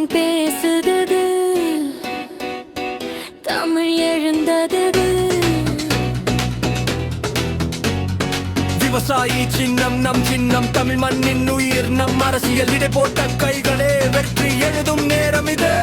தமிழ் பேசுதது. தமிழ் எழுந்தது விவசாயி சின்னம் நம் சின்னம் தமிழ் மண்ணின் உயிர் நம் அரசியல் இடை போட்ட கைகளே வெற்றி எழுதும் நேரம் இது.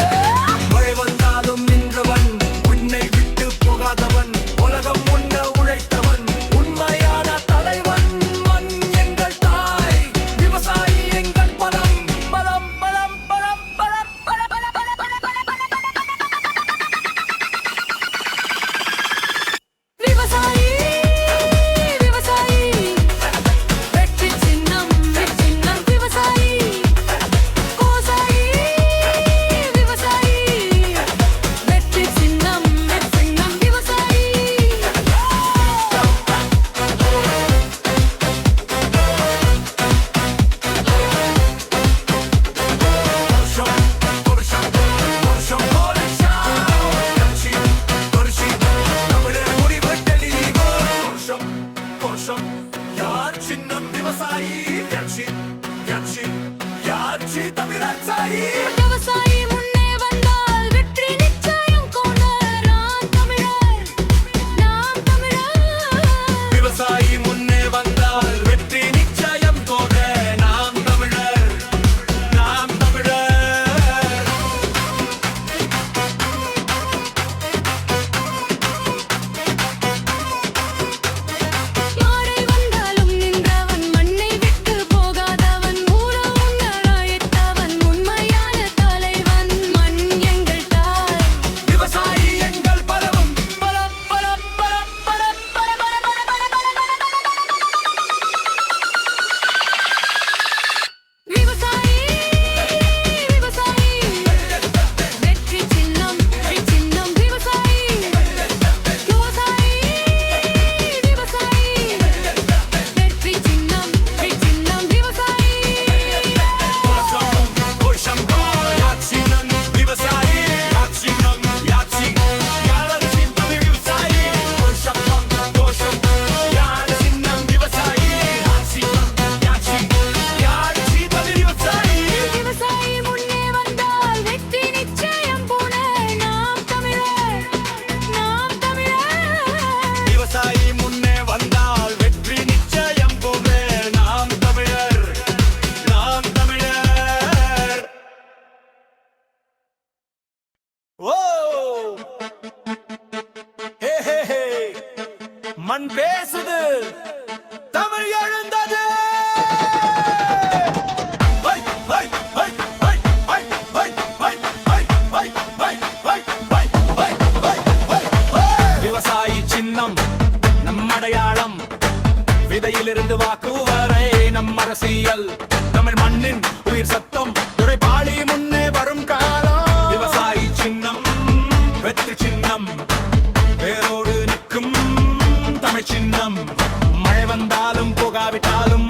வெற்றி சின்னம். வேரோடு நிற்கும் தமிழ் சின்னம். மழை வந்தாலும் போகாவிட்டாலும்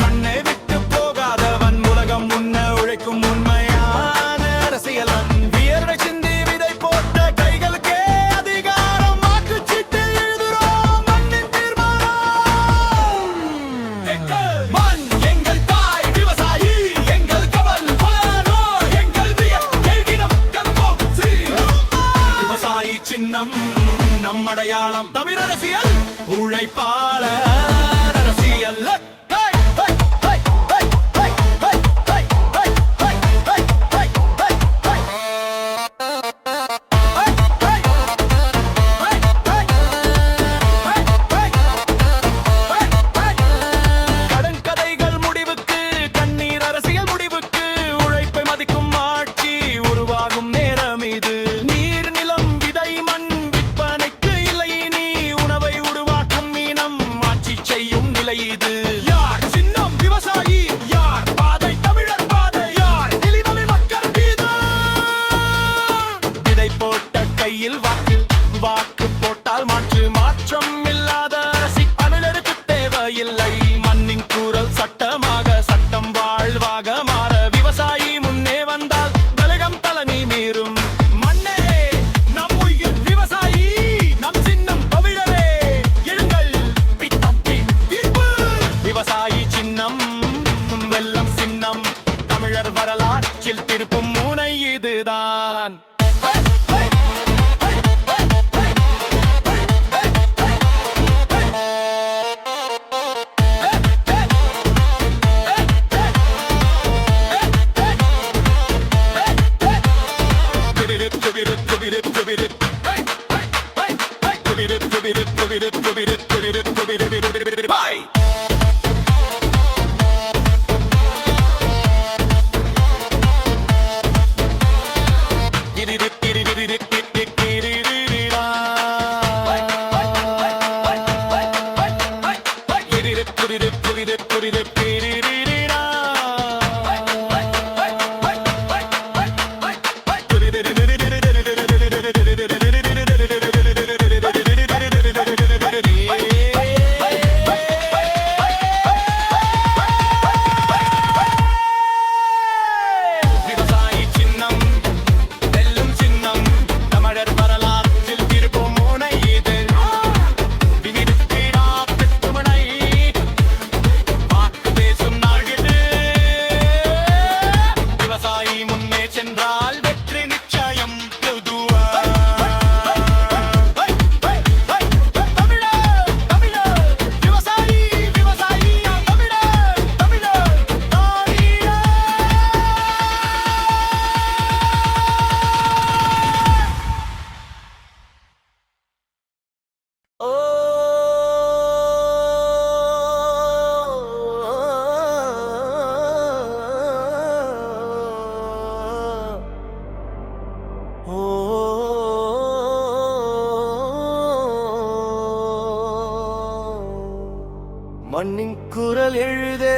மண்ணின் குரல் எழுதே.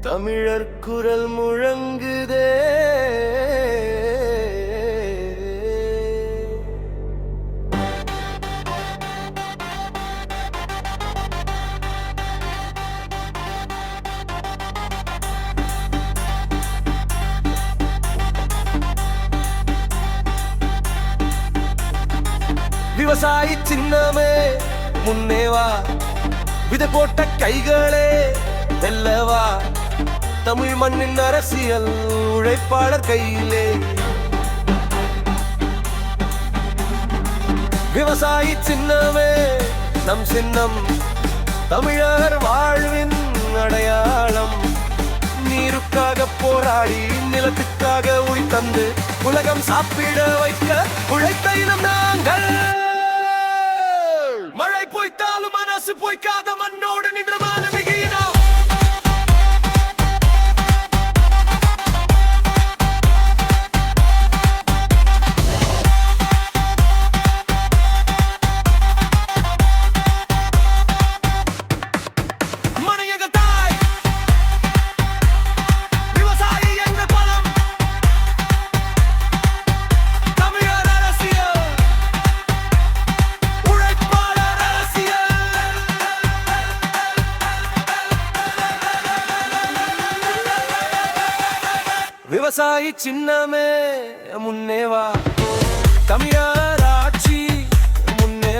தமிழர் குரல் முழங்குதே. சின்னமே முன்னேவா விதை போட்ட கைகளே வெல்லவா தமிழ் மண்ணின் அரசியல் உழைப்பாளர் கையிலே. விவசாயி சின்னமே நம் சின்னம். தமிழர் வாழ்வின் அடையாளம். நீருக்காக போராடி நிலத்துக்காக உயிர் தந்து உலகம் சாப்பிட வைக்க உழைத்த இனம் நாங்கள். அரசு மனசு பொய்க்காத மண்ணோடு நின்ற விவசாயி சின்னமே முன்னேவா தமிழர் ஆட்சி முன்னே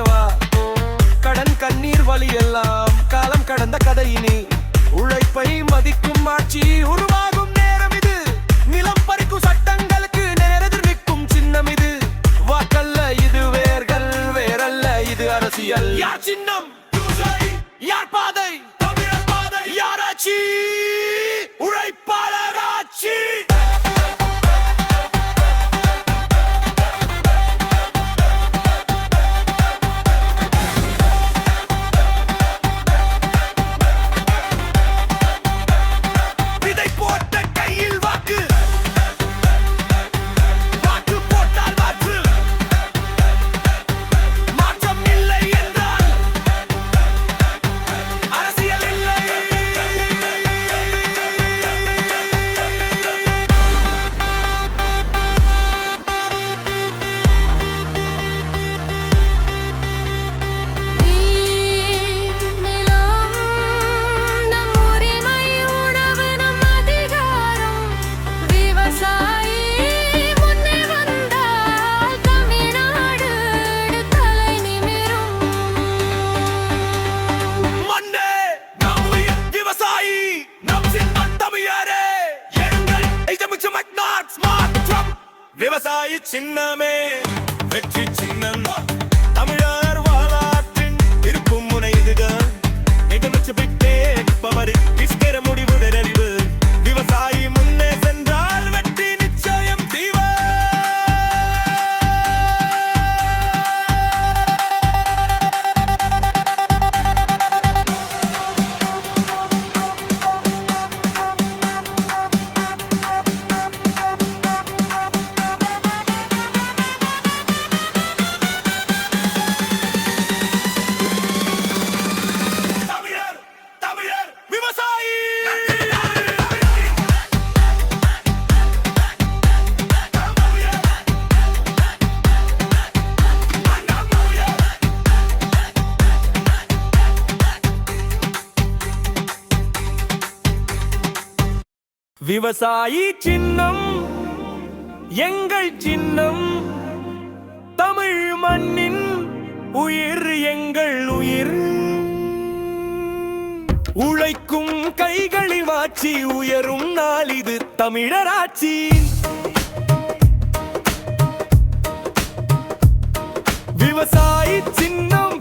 கடன் கண்ணீர் வழி எல்லாம் காலம் கடந்த கதையினி உழைப்பை மதிக்கும் ஆட்சி உருவாகும் நேரம் இது. நிலம் பறிக்கும் சட்டங்களுக்கு நேரெதிர் நிற்கும் சின்னம் இது. வாக்கல்ல இது வேர்கள் வேறல்ல இது அரசியல். சின்னம்? விவசாயி சின்னம் எங்கள் சின்னம் தமிழ் மண்ணின் உயிர் எங்கள் உயிர். உழைக்கும் கைகளிவாச்சி உயரும் நாள் இது தமிழராட்சி. விவசாயி சின்னம்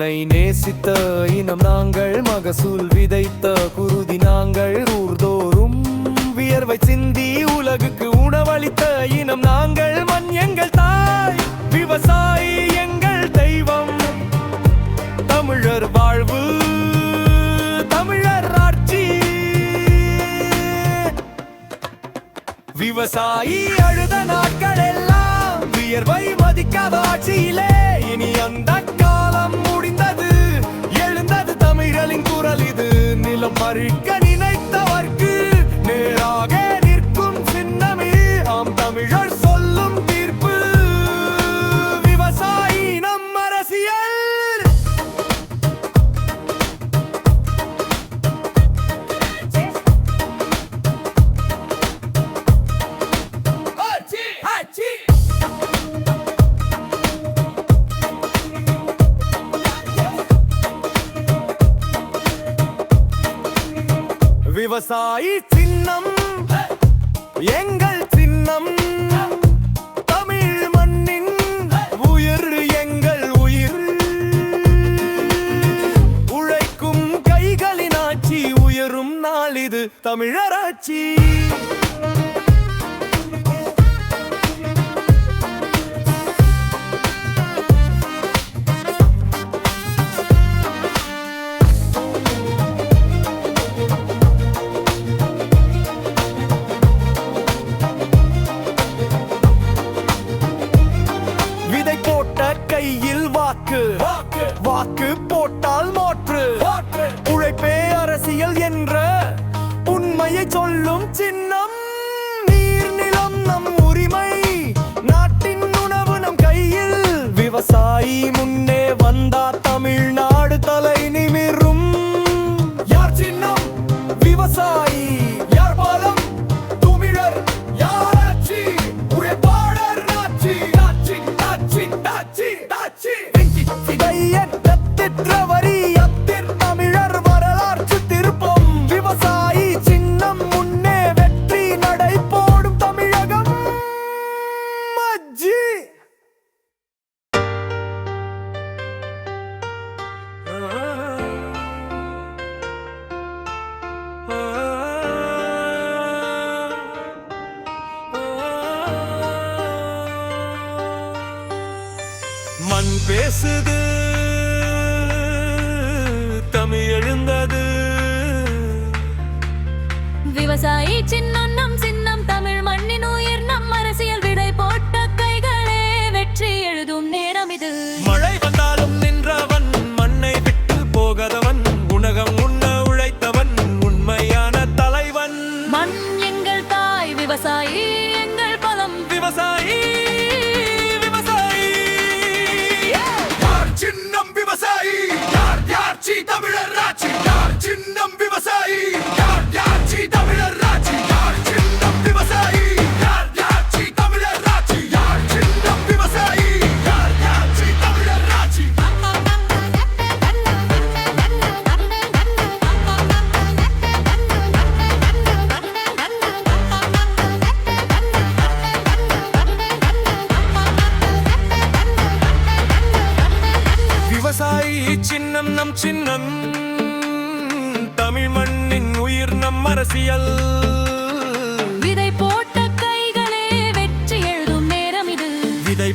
உன்னை நேசித்த இனம் நாங்கள் மகசூல் விதைத்த குருதி நாங்கள். ஊர்தோறும் வியர்வை சிந்தி உலகுக்கு உணவளித்த இனம் நாங்கள். மண் எங்கள் தாய் விவசாயி எங்கள் தெய்வம். தமிழர் வாழ்வு தமிழர் ஆட்சி. விவசாயி அழுத நாட்கள் எல்லாம் வியர்வை மதிக்காத ஆட்சியிலே நாள் இது தமிழராட்சி.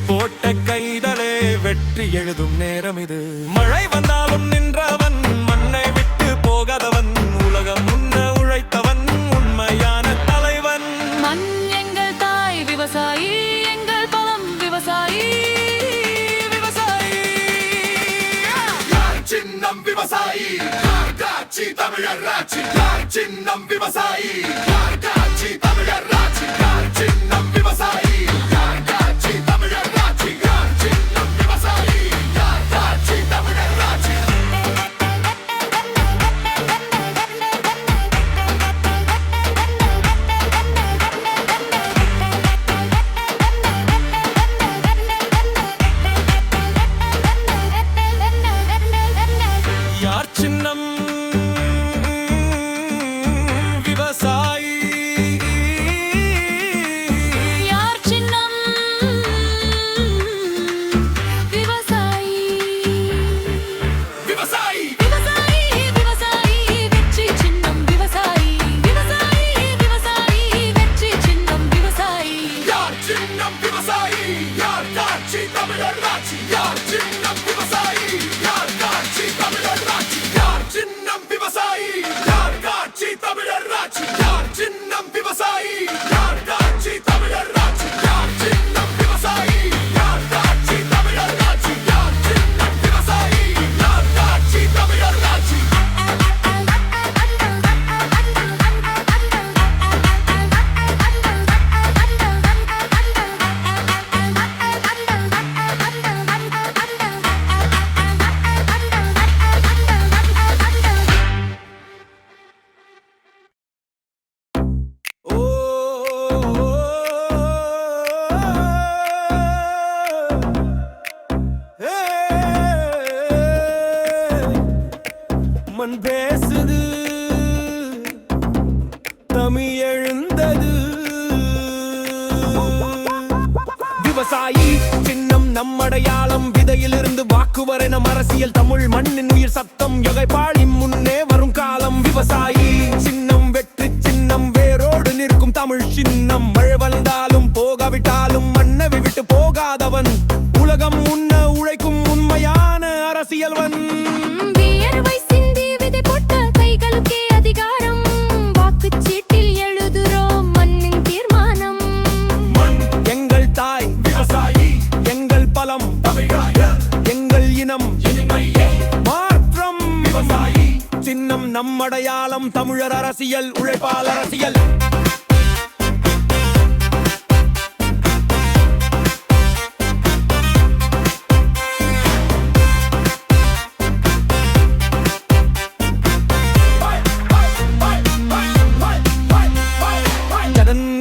போட்ட கைதலே வெற்றி எழுதும் நேரம் இது. மழை வந்தாலும் நின்றவன் மண்ணை விட்டு போகாதவன் உலகம் முன்ன உழைத்தவன் உண்மையான தலைவன். மண் எங்கள் தாய் விவசாயி எங்கள் பலம் விவசாயி விவசாயி. சின்னம் விவசாயி? தமிழர் ராட்சி? சின்னம் விவசாயி? அரசியல் உழைப்பால் அரசியல்.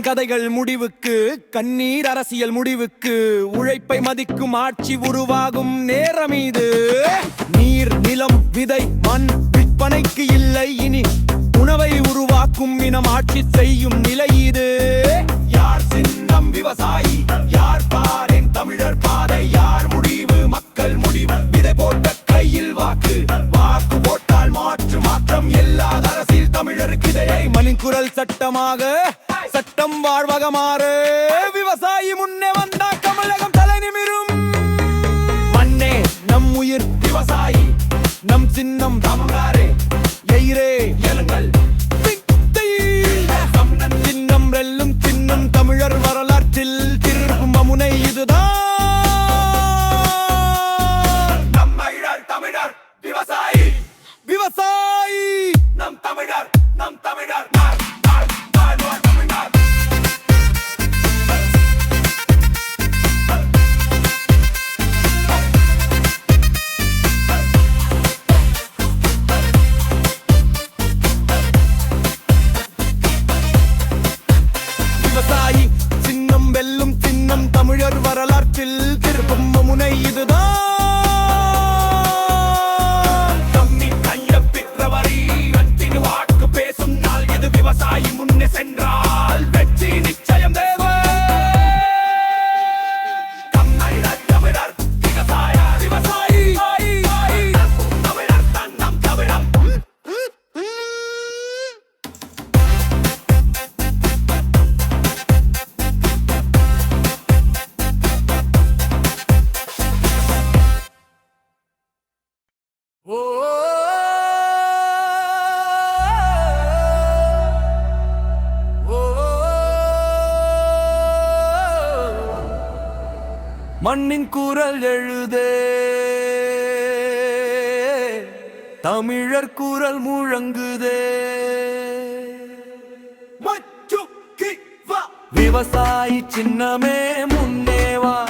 கதைகள் முடிவுக்கு கண்ணீர் அரசியல் முடிவுக்கு உழைப்பை மதிக்கும் ஆட்சி உருவாகும் நேரம் இது. நீர் நிலம் விதை மண் விற்பனைக்கு இல்லை இனி. உணவை உருவாக்கும் இனம் ஆட்சி செய்யும் நிலை இது. யார் சின்னம் விவசாயி? யார் பாரின் தமிழர் பாதை? யார் முடிவு? மக்கள் முடிவு. விதை போட்ட கையில் வாக்கு. வாக்கு போட்டால் மாற்று மாற்றம். எல்லா அரசியல் தமிழருக்கு இதையை மணிக்குரல் சட்டமாக. சட்டம் வாழ்வக மாறு. விவசாயி முன்னே வந்தா தமிழகம் தலை நிமிரும். மண்ணே நம் உயிர் விவசாயி. நம் சின்னம் தமிழாரே எயிரே மண்ணின் குரல் எழுதே. தமிழர் குரல் முழங்குதே. விவசாயி சின்னமே முன்னேவா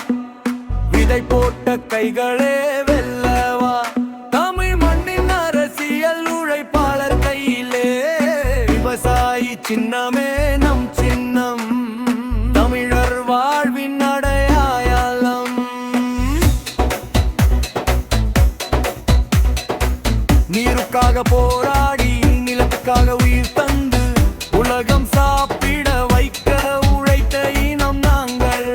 விதை போட்ட கைகளே வெல்லவா தமிழ் மண்ணின் அரசியல் உழைப்பாளர் கையிலே. விவசாயி சின்னமே நிலத்துக்காக போராடி நிலத்துக்காக உயிர் தந்து உலகம் சாப்பிட வைக்க உழைத்த இனம் நாங்கள்.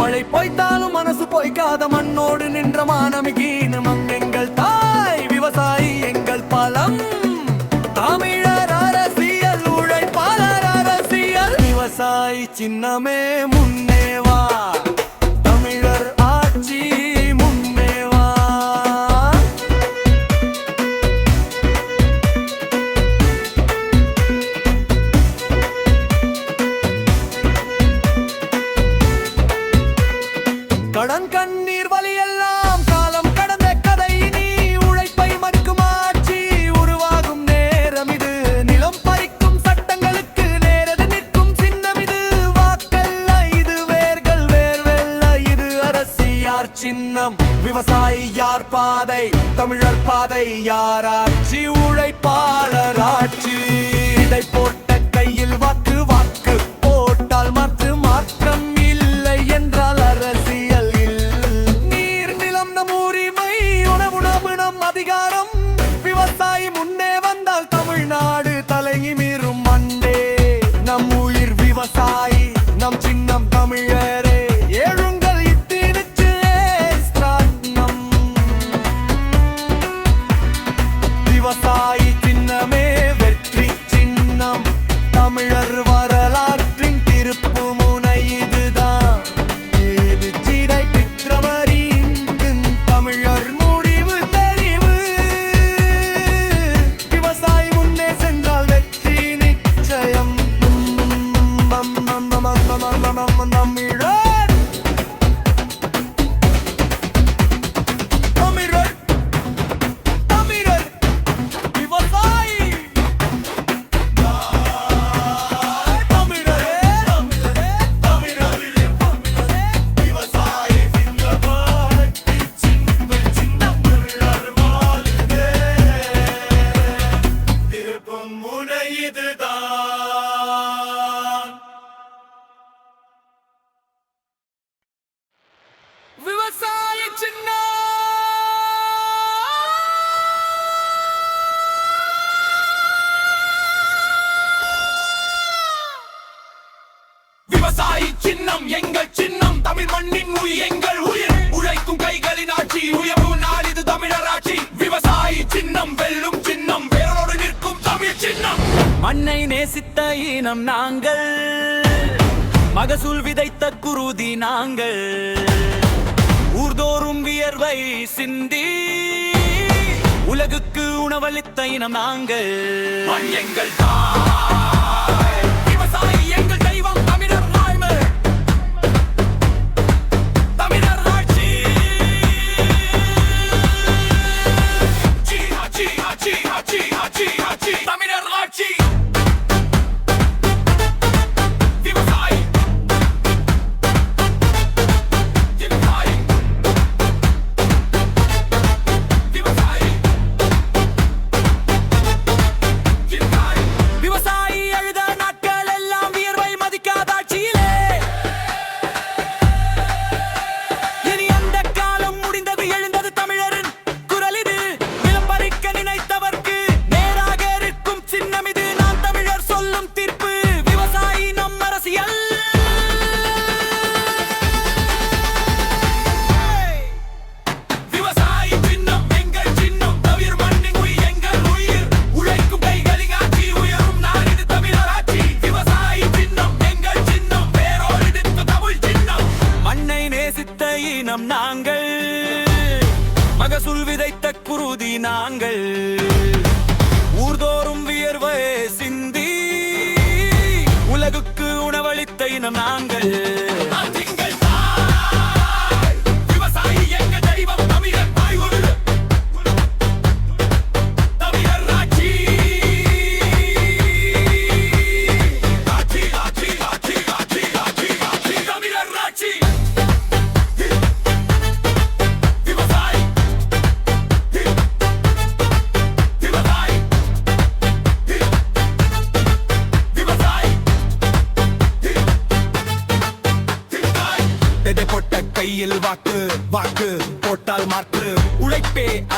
மழை பொய்த்தாலும் மனசு பொய்க்காத மண்ணோடு நின்ற மானமிகீனம் எங்கள் தாய் விவசாயி எங்கள் பலம் தமிழர் அரசியல் உழைப்பாளர் அரசியல். விவசாயி சின்னமே முன்னேவா இனம் நாங்கள். மகசூல் விதைத்த குருதி நாங்கள். ஊர்தோறும் வியர்வை சிந்தி. உலகுக்கு உணவளித்த இனம் நாங்கள். எங்கள் தான்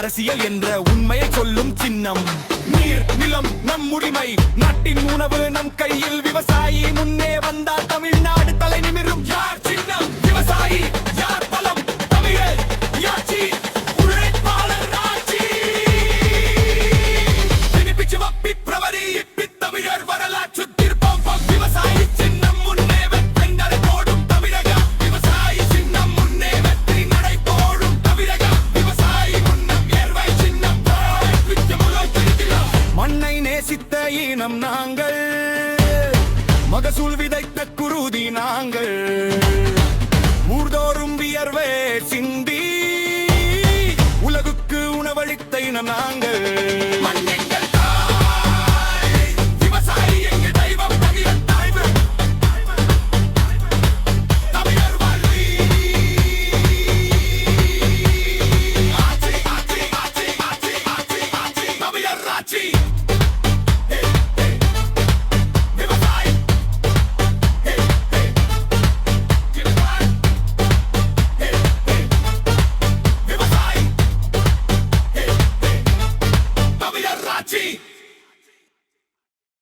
அரசியல் என்ற உண்மையை சொல்லும் சின்னம்.